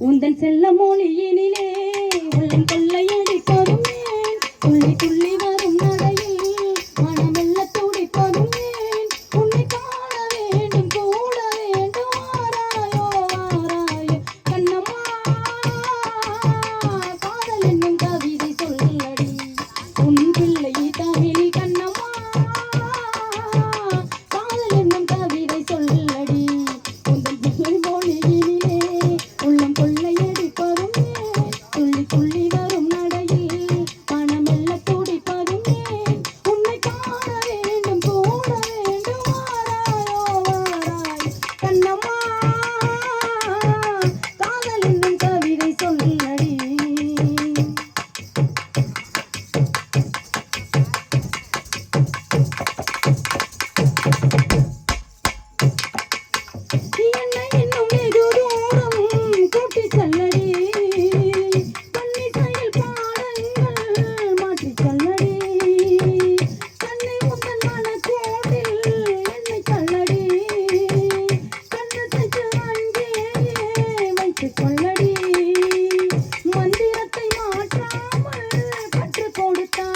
உந்தன் செல்ல மொழியினிலே உள்ளம் கொள்ளையடி தருமே துள்ளி துள்ளி வரும் நடையில் மனமில்